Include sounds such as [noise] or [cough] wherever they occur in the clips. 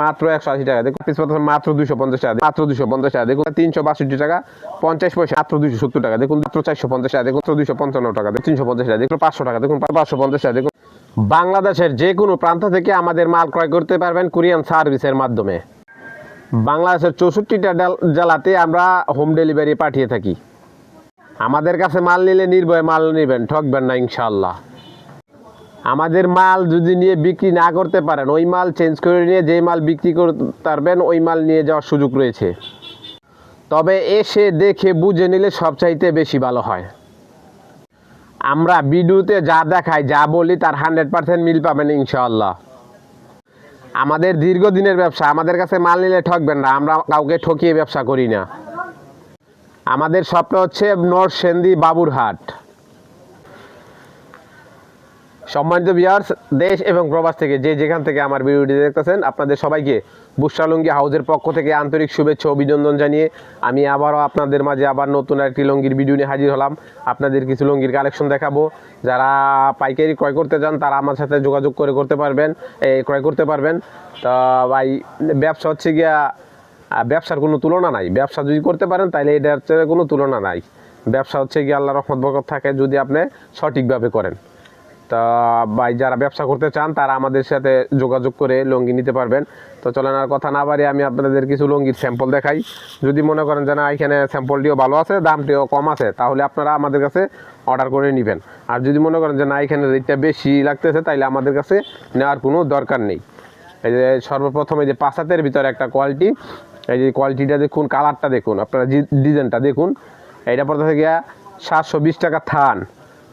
মাত্র একশো আশি টাকা। দেখুন, পিস পাচ্ছেন মাত্র দুশো পঞ্চাশ টাকা। মাত্র দুশো পঞ্চাশ টাকা। দেখুন, তিনশো বাষট্টি টাকা, পঞ্চাশ পয়সা, মাত্র দুশো সত্তর টাকা। দেখুন, মাত্র চারশো পঞ্চাশ টাকা। দেখুন দুশো পঞ্চান্ন টাকা। দেখুন, তিনশো পঞ্চাশ টাকা। দেখুন, পাঁচশো টাকা। দেখুন, পাঁচশো পঞ্চাশ টাকা। দেখুন, বাংলাদেশের যে কোনো প্রান্ত থেকে আমাদের মাল ক্রয় করতে পারবেন কুরিয়ান সার্ভিসের মাধ্যমে। বাংলাদেশের চৌষট্টিটা জেলাতে আমরা হোম ডেলিভারি পাঠিয়ে থাকি। আমাদের কাছে মাল নিলে নির্ভয়ে মাল নেবেন, ঠকবেন না ইনশাল্লাহ আমাদের মাল যদি নিয়ে বিক্রি না করতে পারেন, ওই মাল চেঞ্জ করে নিয়ে যেই মাল বিক্রি করতে পারবেন ওই মাল নিয়ে যাওয়ার সুযোগ রয়েছে। তবে এসে দেখে বুঝে নিলে সবচাইতে বেশি ভালো হয়। আমরা ভিডিওতে যা দেখাই, যা বলি, তার হান্ড্রেড পার্সেন্ট মিল পাবেন ইনশাআল্লাহ। আমাদের দীর্ঘদিনের ব্যবসা, আমাদের কাছে মাল নিলে ঠকবেন না, আমরা কাউকে ঠকিয়ে ব্যবসা করি না। আমাদের শপটা হচ্ছে নরসেন্দি বাবুরহাট। সম্মানিত বিয়ার্স দেশ এবং প্রবাস থেকে যে যেখান থেকে আমার ভিডিওটি দেখতেছেন, আপনাদের সবাইকে বুসালুঙ্গি হাউসের পক্ষ থেকে আন্তরিক শুভেচ্ছা অভিনন্দন জানিয়ে আমি আবারও আপনাদের মাঝে আবার নতুন একটি লঙ্গির ভিডিও নিয়ে হাজির হলাম। আপনাদের কিছু লঙ্গির কালেকশন দেখাবো। যারা পাইকারি ক্রয় করতে চান, তারা আমার সাথে যোগাযোগ করে করতে পারবেন এই ক্রয় করতে পারবেন। তা ভাই, ব্যবসা হচ্ছে গিয়া ব্যবসার কোনো তুলনা নাই। ব্যবসা যদি করতে পারেন তাহলে এটার কোনো তুলনা নাই। ব্যবসা হচ্ছে গিয়ে আল্লাহ রহমত বরকত থাকে যদি আপনি সঠিকভাবে করেন। তা ভাই যারা ব্যবসা করতে চান, তারা আমাদের সাথে যোগাযোগ করে লুঙ্গি নিতে পারবেন। তো চলেন আর কথা না বাড়ি আমি আপনাদের কিছু লুঙ্গির স্যাম্পল দেখাই। যদি মনে করেন যে না, এখানে স্যাম্পলটিও ভালো আছে দামটিও কম আছে, তাহলে আপনারা আমাদের কাছে অর্ডার করে নেবেন। আর যদি মনে করেন যে না, এখানে রেটটা বেশি লাগতেছে তাহলে আমাদের কাছে নেওয়ার কোনো দরকার নেই। এই যে সর্বপ্রথম এই যে পাঁচাতের ভিতরে একটা কোয়ালিটি এই যে কোয়ালিটিটা দেখুন কালারটা দেখুন, আপনারা ডিজাইনটা দেখুন। এইটা পড়তে থেকে সাতশো বিশ টাকা থান।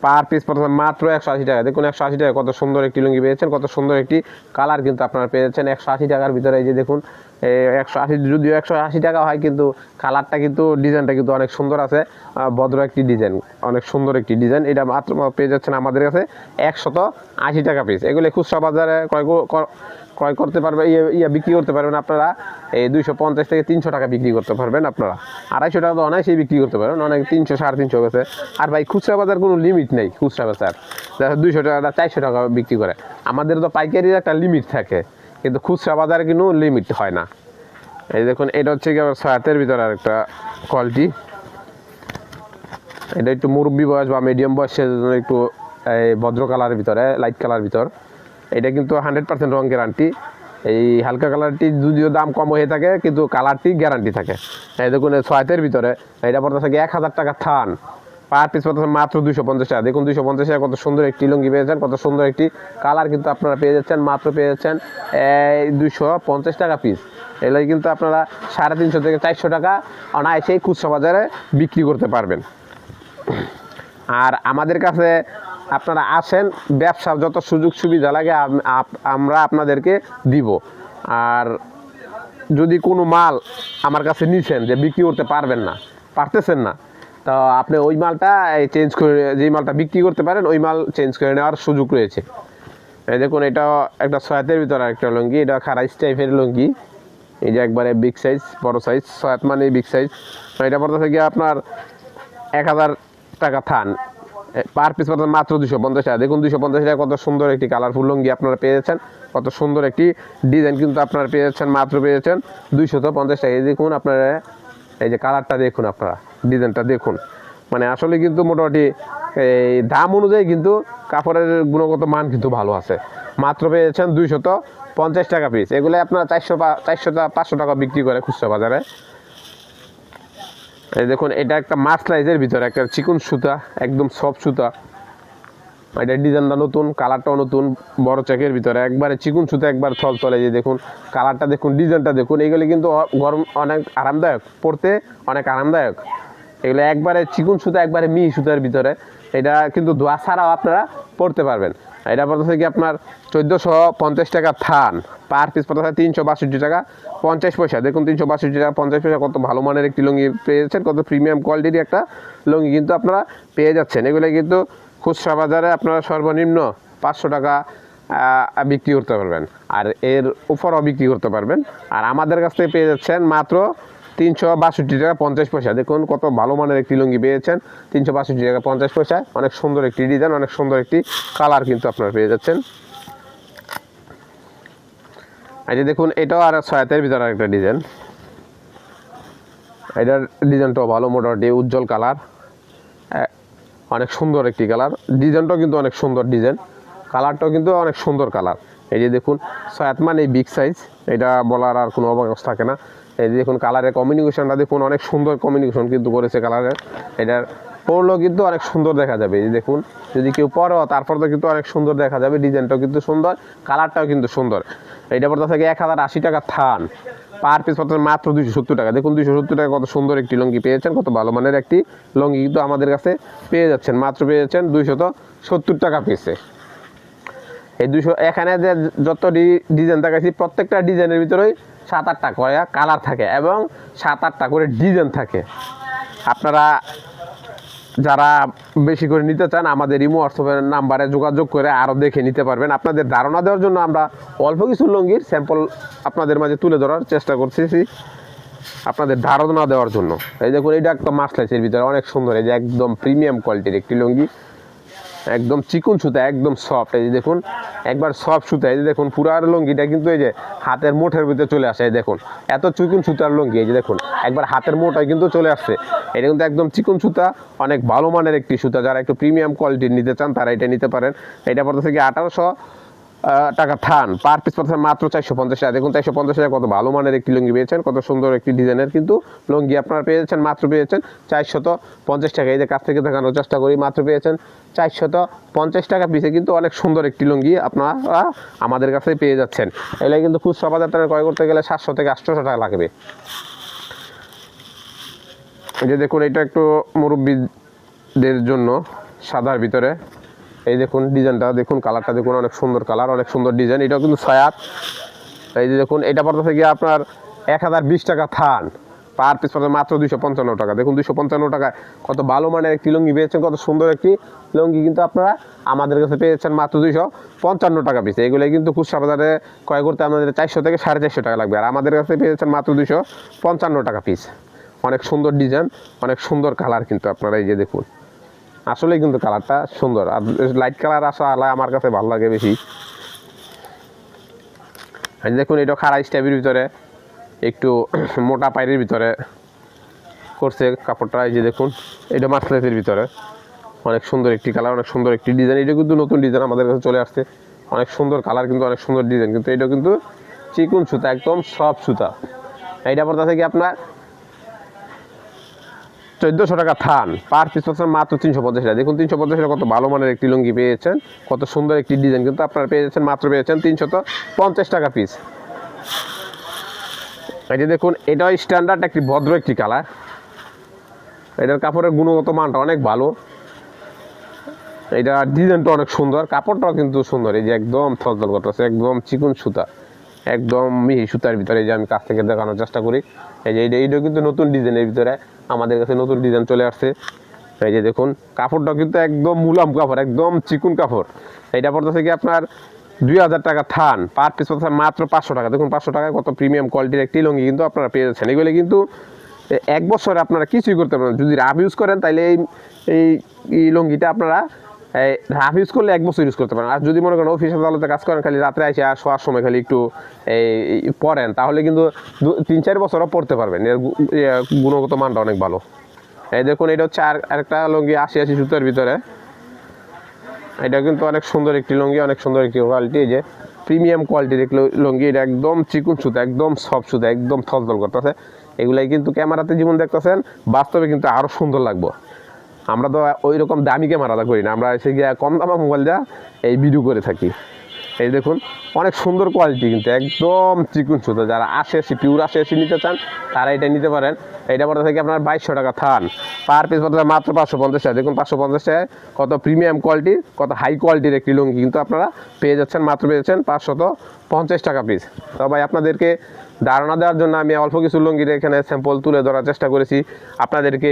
পার পিস পড়তে মাত্র একশো আশি টাকা। দেখুন, একশো আশি টাকা কত সুন্দর একটি লুঙ্গি পেয়েছেন, কত সুন্দর একটি কালার কিন্তু আপনারা পেয়েছেন। একশো আশি টাকার ভিতরে এই যে দেখুন একশো আশি, যদিও একশো আশি টাকা হয়, কিন্তু কালারটা কিন্তু, ডিজাইনটা কিন্তু অনেক সুন্দর আছে। ভদ্র একটি ডিজাইন, অনেক সুন্দর একটি ডিজাইন। এটা মাত্র পেয়ে যাচ্ছেন আমাদের কাছে একশত আশি টাকা পিস এগুলো খুচরা বাজারে ক্রয় কর- কর- ক্রয় করতে পারবেন ইয়ে ইয়ে বিক্রি করতে পারবেন আপনারা। এই দুইশো পঞ্চাশ থেকে তিনশো টাকা বিক্রি করতে পারবেন আপনারা। আড়াইশো টাকা তো অনায়াসেই বিক্রি করতে পারবেন, অনেক তিনশো, সাড়ে তিনশো গেছে। আর ভাই, খুচরা বাজার কোনো লিমিট নেই, খুচরা বাজার। দুইশো টাকা, চারশো টাকা বিক্রি করে। আমাদের তো পাইকারির একটা লিমিট থাকে। কিন্তু খুচরা বাজারে কিন্তু লিমিট হয় না। এই দেখুন, এটা হচ্ছে ছয়াতের ভিতরে আর একটা কোয়ালিটি এটা একটু মুরব্বী বয়স বা মিডিয়াম বয়সের জন্য একটু ভদ্র কালারের ভিতরে লাইট কালার ভিতর। এটা কিন্তু হান্ড্রেড পার্সেন্ট রং গ্যারান্টি এই হালকা কালারটি যদিও দাম কম হয়ে থাকে, কিন্তু কালারটি গ্যারান্টি থাকে। এই দেখুন, এই ছয়াতের ভিতরে, এটা পড়তে থাকে এক হাজার টাকা থান। পার পিস পড়তে মাত্র দুশো পঞ্চাশ টাকা। দেখুন দুশো পঞ্চাশ টাকা কত সুন্দর একটি লুঙ্গি পেয়েছেন কত সুন্দর একটি কালার কিন্তু আপনারা পেয়ে যাচ্ছেন, মাত্র পেয়ে যাচ্ছেন, এই দুশো পঞ্চাশ টাকা পিস এগুলো কিন্তু আপনারা সাড়ে তিনশো থেকে চারশো টাকা অনায়াসেই খুচরা বাজারে বিক্রি করতে পারবেন। আর আমাদের কাছে আপনারা আসেন, ব্যবসার যত সুযোগ সুবিধা লাগে আমরা আপনাদেরকে দিব। আর যদি কোনো মাল আমার কাছে নিছেন যে বিক্রি করতে পারবেন না, পারতেছেন না তো আপনি ওই মালটা চেঞ্জ করে যেই মালটা বিক্রি করতে পারেন, ওই মাল চেঞ্জ করে নেওয়ার সুযোগ রয়েছে। এই দেখুন, এটা একটা ছয়াতের ভিতরে একটা লুঙ্গি, এটা খারাইস টাইপের লুঙ্গি। এই যে একবারে বিগ সাইজ বড় সাইজ সয়াত মানে বিগ সাইজ এটা পড়তে থেকে আপনার এক হাজার টাকা থান। পার পিস পাচ্ছেন মাত্র দুশো পঞ্চাশ টাকা। দেখুন, দুশো পঞ্চাশ টাকা কত সুন্দর একটি কালারফুল লুঙ্গি আপনারা পেয়েছেন কত সুন্দর একটি ডিজাইন কিন্তু আপনারা পেয়েছেন মাত্র পেয়েছেন দুইশত পঞ্চাশ টাকা দেখুন, আপনারা এই যে কালারটা দেখুন আপনারা, ডিজাইনটা দেখুন। মানে আসলে কিন্তু মোটামুটি এই দাম অনুযায়ী কিন্তু কাপড়ের গুণগত মান কিন্তু ভালো আছে। মাত্র পেয়েছেন দুইশত পঞ্চাশ টাকা পিস এগুলো আপনারা চারশো চারশো পাঁচশো টাকা বিক্রি করে খুচরা বাজারে। এই দেখুন, এটা একটা মাছ লাইজের ভিতরে একটা চিকন সুতা, একদম সফট সুতা। এটা ডিজাইনটা নতুন, কালারটাও নতুন, বড় চেকের ভিতরে। একবারে চিকুন সুতা, একবার থল তলে যে দেখুন, কালারটা দেখুন, ডিজাইনটা দেখুন এইগুলি কিন্তু গরম অনেক আরামদায়ক পড়তে অনেক আরামদায়ক। এগুলো একবারে চিকুন সুতা, একবারে মিহি সুতার ভিতরে। এটা কিন্তু ধোয়া ছাড়াও আপনারা পড়তে পারবেন। এটা পড়তেছে কি আপনার চোদ্দোশো পঞ্চাশ টাকা থান। পার পিস পড়তেছে তিনশো বাষট্টি টাকা, পঞ্চাশ পয়সা। দেখুন, তিনশো বাষট্টি টাকা, পঞ্চাশ পয়সা, কত ভালো মানের একটি লুঙ্গি পেয়েছেন, কত প্রিমিয়াম কোয়ালিটির একটা লুঙ্গি কিন্তু আপনারা পেয়ে যাচ্ছেন। এগুলো কিন্তু খুচরা বাজারে আপনারা সর্বনিম্ন পাঁচশো টাকা বিক্রি করতে পারবেন। আর এর উপরও বিক্রি করতে পারবেন। আর আমাদের কাছ থেকে পেয়ে যাচ্ছেন মাত্র তিনশো বাষট্টি টাকা পঞ্চাশ পয়সা। দেখুন কত ভালো মানের একটি লুঙ্গি পেয়েছেন তিনশো বাষট্টি টাকা পঞ্চাশ পয়সা। অনেক সুন্দর একটি ডিজাইন অনেক সুন্দর একটি কালার কিন্তু আপনারা পেয়ে যাচ্ছেন। এই যে দেখুন, এটাও আর ছয়াতের ভিতরে একটা ডিজাইন এটার ডিজাইনটাও ভালো, মোটামুটি উজ্জ্বল কালার অনেক সুন্দর একটি কালার। ডিজাইনটাও কিন্তু অনেক সুন্দর ডিজাইন। কালারটাও কিন্তু অনেক সুন্দর কালার। এই যে দেখুন ছয়াত মানে বিগ সাইজ এটা বলার আর কোনো অবকাশ থাকে না। এই যে দেখুন কালারের কমিউনিকেশনটা দেখুন, অনেক সুন্দর কমিউনিকেশন কিন্তু করেছে কালারের এটার পরলেও কিন্তু অনেক সুন্দর দেখা যাবে। এই দেখুন, যদি কেউ পরো, তারপর তো কিন্তু অনেক সুন্দর দেখা যাবে। ডিজাইনটাও কিন্তু সুন্দর, কালারটাও কিন্তু সুন্দর। এইটা পড়তে থাকে এক হাজার আশি টাকা থান। পার পিস পাচ্ছেন মাত্র দুইশো সত্তর টাকা। দেখুন, দুইশো সত্তর টাকা কত সুন্দর একটি লঙ্গি পেয়েছেন, কত ভালো মানের একটি লঙ্গি কিন্তু আমাদের কাছে পেয়ে যাচ্ছেন। মাত্র পেয়ে যাচ্ছেন দুইশত সত্তর টাকা পিসে। এই দুশো এখানে যে যত ডিজাইন দেখাচ্ছি প্রত্যেকটা ডিজাইনের ভিতরেই সাত আটটা করে কালার থাকে এবং সাত আটটা করে ডিজাইন থাকে। আপনারা যারা বেশি করে নিতে চান, আমাদের ইমো হোয়াটসঅ্যাপের নাম্বারে যোগাযোগ করে আরও দেখে নিতে পারবেন। আপনাদের ধারণা দেওয়ার জন্য আমরা অল্প কিছু লুঙ্গির স্যাম্পল আপনাদের মাঝে তুলে ধরার চেষ্টা করতেছি। আপনাদের ধারণা দেওয়ার জন্য। এই দেখুন এটা একটা মাসলাইসের ভিতরে অনেক সুন্দর, এই যে একদম প্রিমিয়াম কোয়ালিটির একটি লুঙ্গি। একদম চিকুন সুতা, একদম সফট এই যে দেখুন, একবার সফট সুতা, এই যে দেখুন, পুরার লুঙ্গিটা কিন্তু এই যে হাতের মোঠের ভিতরে চলে আসে, এই দেখুন। এত চিকুন সুতার লুঙ্গি, এই যে দেখুন, একবার হাতের মোটায় কিন্তু চলে আসছে। এটা কিন্তু একদম চিকুন সুতা, অনেক ভালো মানের একটি সুতা। যারা একটু প্রিমিয়াম কোয়ালিটির নিতে চান, তারা এটা নিতে পারেন। এটা পড়তে থেকে আঠারোশো টাকা থান। পার পিস পড়তে মাত্র চারশো পঞ্চাশ টাকা। দেখুন, চারশো পঞ্চাশ টাকা কত ভালো মানের একটি লুঙ্গি পেয়েছেন, কত সুন্দর একটি ডিজাইনের কিন্তু লুঙ্গি আপনারা পেয়েছেন, মাত্র পেয়েছেন চারশত পঞ্চাশ টাকা। এই যে কাছ থেকে দেখানোর চেষ্টা করি, মাত্র পেয়েছেন চারশত পঞ্চাশ টাকা পিসে কিন্তু অনেক সুন্দর একটি লুঙ্গি আপনারা আমাদের কাছে পেয়ে যাচ্ছেন। এগুলো কিন্তু খুচরা বাজার ক্রয় করতে গেলে সাতশো থেকে আটশোশো টাকা লাগবে। এই যে দেখুন, এটা একটু মুরব্বীদের জন্য সাদার ভিতরে। এই দেখুন ডিজাইনটা, দেখুন কালারটা, দেখুন অনেক সুন্দর কালার, অনেক সুন্দর ডিজাইন। এটাও কিন্তু ছয়াত এই যে দেখুন, এটা পড়তে থেকে আপনার এক হাজার বিশ টাকা থান। পার পিস পড়তে মাত্র দুইশো পঞ্চান্ন টাকা। দেখুন দুইশো পঞ্চান্ন টাকায় কত ভালো মানের একটি লুঙ্গি পেয়েছেন, কত সুন্দর একটি লুঙ্গি কিন্তু আপনারা আমাদের কাছে পেয়েছেন মাত্র দুইশো পঞ্চান্ন টাকা পিস। এগুলো কিন্তু খুচরা বাজারে ক্রয় করতে আমাদের চারশো থেকে সাড়ে চারশো টাকা লাগবে। আর আমাদের কাছে পেয়েছেন মাত্র দুইশো পঞ্চান্ন টাকা পিস। অনেক সুন্দর ডিজাইন, অনেক সুন্দর কালার কিন্তু আপনারা এই যে দেখুন। আসলেই কিন্তু কালারটা সুন্দর। আর লাইট কালার আসা আলা আমার কাছে ভালো লাগে বেশি। যে দেখুন, এটা খাড়া স্টাইপের ভিতরে, একটু [clears throat] মোটা পায়ের ভিতরে করছে কাপড়টা। এই যে দেখুন, এটা মাসলেসের ভিতরে। অনেক সুন্দর একটি কালার অনেক সুন্দর একটি ডিজাইন এটা কিন্তু নতুন ডিজাইন আমাদের কাছে চলে আসছে। অনেক সুন্দর কালার কিন্তু অনেক সুন্দর ডিজাইন কিন্তু এটা কিন্তু চিকুন সুতা, একদম সফট সুতা। এইটা পড়তে থেকে আপনার? চোদ্দোশো টাকা থান। পার পিস পাচ্ছেন মাত্র তিনশো পঞ্চাশ টাকা। দেখুন, তিনশো পঞ্চাশ টাকা কত ভালো মানের একটি লুঙ্গি পেয়েছেন, কত সুন্দর একটি ডিজাইন কিন্তু আপনারা পেয়ে যাচ্ছেন মাত্র পেয়েছেন তিনশত পঞ্চাশ টাকা পিস এই যে দেখুন, এটাও স্ট্যান্ডার্ড একটি, ভদ্র একটি কালার এটার কাপড়ের গুণগত মানটা অনেক ভালো। এটা ডিজাইনটা অনেক সুন্দর, কাপড়টাও কিন্তু সুন্দর। এই যে একদম থলথল করতেছে, একদম চিকুন সুতা। একদম মিহি সুতার ভিতরে যে আমি কাছ থেকে দেখানোর চেষ্টা করি। এই যে এইটা এইটাও কিন্তু নতুন ডিজাইনের ভিতরে আমাদের কাছে নতুন ডিজাইন চলে আসছে। এই যে দেখুন, কাপড়টা কিন্তু একদম মুলাম কাপড়, একদম চিকুন কাপড়। এইটা পড়তেছে কি আপনার দুই হাজার টাকা থান, পার পিস পড়তেছে মাত্র পাঁচশো টাকা। দেখুন, পাঁচশো টাকায় কত প্রিমিয়াম কোয়ালিটির একটি লুঙ্গি কিন্তু আপনারা পেয়ে যাচ্ছেন। এগুলো কিন্তু এক বছরে আপনারা কিছুই করতে পারেন যদি রাফ ইউজ করেন তাহলে এই এই লুঙ্গিটা আপনারা রাফ ইউজ করলে এক বছর ইউজ করতে পারেন। আর যদি মনে করেন অফিস আদালতে কাজ করেন, খালি রাত্রে আসে আর শোয়ার সময় খালি একটু এই পরেন তাহলে কিন্তু তিন, চার বছরও পড়তে পারবেন। এর গুণগত মানটা অনেক ভালো। এই দেখুন, এটা হচ্ছে আর, আরেকটা লুঙ্গি আশি আশি সুতোর ভিতরে। এটা কিন্তু অনেক সুন্দর একটি লুঙ্গি, অনেক সুন্দর একটি কোয়ালিটি এই যে প্রিমিয়াম কোয়ালিটির একটি লুঙ্গি, এটা একদম চিকুন সুতা, একদম সফট সুতা, একদম থলথল করতেছে। এগুলাই কিন্তু ক্যামেরাতে যেমন দেখতেছেন, বাস্তবে কিন্তু আরও সুন্দর লাগবে। আমরা তো ওই রকম দামি ক্যামেরাটা করি না, আমরা এসে গিয়ে কম দামা মোবাইল যা এই ভিডিও করে থাকি। এই দেখুন, অনেক সুন্দর কোয়ালিটি কিন্তু, একদম চিকুন সুতো। যারা আসে আশি পিওর আসে আশি নিতে চান, তারা এটা নিতে পারেন। এটা পড়ে থেকে আপনার বাইশশো টাকা থান। পার পিস পড়তে মাত্র পাঁচশো পঞ্চাশ টাকা। দেখুন, পাঁচশো পঞ্চাশ টাকায় কত প্রিমিয়াম কোয়ালিটি কত হাই কোয়ালিটির একটি লুঙ্গি কিন্তু আপনারা পেয়ে যাচ্ছেন, মাত্র পেয়ে যাচ্ছেন পাঁচশত পঞ্চাশ টাকা পিস তো ভাই, আপনাদেরকে ধারণা দেওয়ার জন্য আমি অল্প কিছু লুঙ্গির এখানে স্যাম্পল তুলে ধরার চেষ্টা করেছি। আপনাদেরকে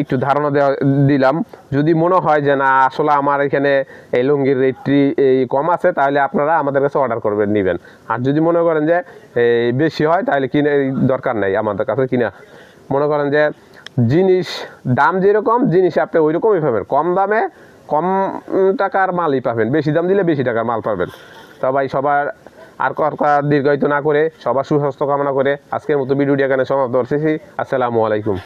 একটু ধারণা দেওয়া দিলাম। যদি মনে হয় যে না, আসলে আমার এখানে এই লুঙ্গির রেটটি এই কম আছে, তাহলে আপনারা আমাদের কাছে অর্ডার করবেন, নেবেন। আর যদি মনে করেন যে বেশি হয়, তাহলে কিনে দরকার নাই আমাদের কাছে কিনা। মনে করেন যে জিনিস দাম যেরকম, জিনিস আপনি ওই রকমই পাবেন। কম দামে কম টাকার মালই পাবেন। বেশি দাম দিলে বেশি টাকার মাল পাবেন। ভাই, সবার আর কথা দীর্ঘায়িত না করে, সবার সুস্বাস্থ্য কামনা করে আজকের মতো ভিডিওটি এখানে সমাপ্ত করতেছি আসসালামু আলাইকুম।